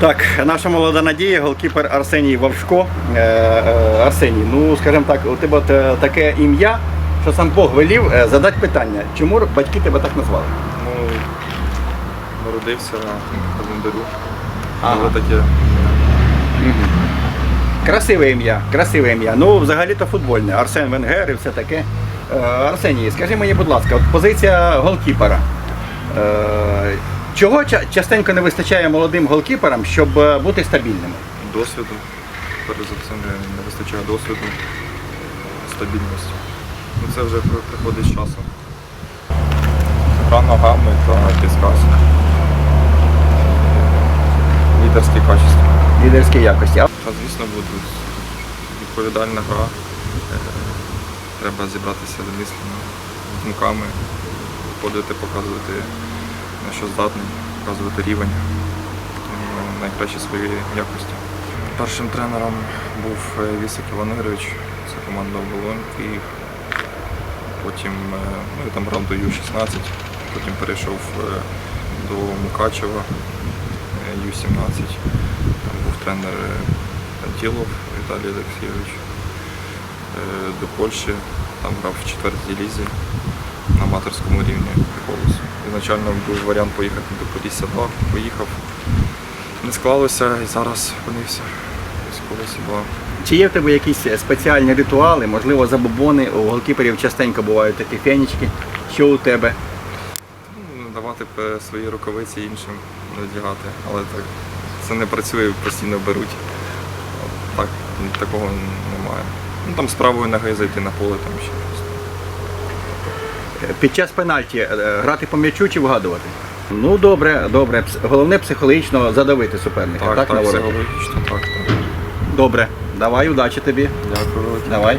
Так, наша молода надія, голкіпер Арсеній Вовшко. Е, е, Арсеній, ну скажімо так, у тебе таке ім'я, що сам Бог велів е, задати питання, чому батьки тебе так назвали? Ну, народився на календарю. Ага. Таке Красиве ім'я, красиве ім'я. Ну, взагалі-то футбольне. Арсен Венгер і все таке. Е, Арсеній, скажи мені, будь ласка, от позиція голкіпера. Е, чого частенько не вистачає молодим голкіперам, щоб е, бути стабільними? досвіду. Перш за все не, вистачає досвіду, стабільності. Ну, це вже приходить з часом. Гра ногами та підсказ. Лідерські качества. Лідерські якості. А Та, звісно, будуть відповідальна гра. Е, Треба зібратися з з думками, виходити, показувати на що здатний, показувати рівень найкращі свої якості. Першим тренером був е, Вісик Іван Ігорович, це команда Оболонь Київ. Потім е, ну, я там грав до Ю-16, потім перейшов е, до Мукачева е, Ю-17. Там був тренер Пантілов Віталій Олексійович. До Польщі, там грав в четвертій лізі на аматорському рівні колос. Ізначально був варіант поїхати до Полісся 2, поїхав. Не склалося і зараз опинився в Полісся 2. Чи є в тебе якісь спеціальні ритуали, можливо, забобони? У голкіперів частенько бувають такі фенічки. Що у тебе? Ну, Давати е, свої рукавиці іншим надягати, але так це не працює, постійно беруть. Так, такого немає. Ну там з правої ноги зайти на поле там ще. Під час пенальті е, грати по м'ячу чи вгадувати? Ну добре, добре. Головне психологічно задавити суперника. Так, Так, так, на психологічно, так, так. Добре. Давай, удачі тобі. Дякую. Давай.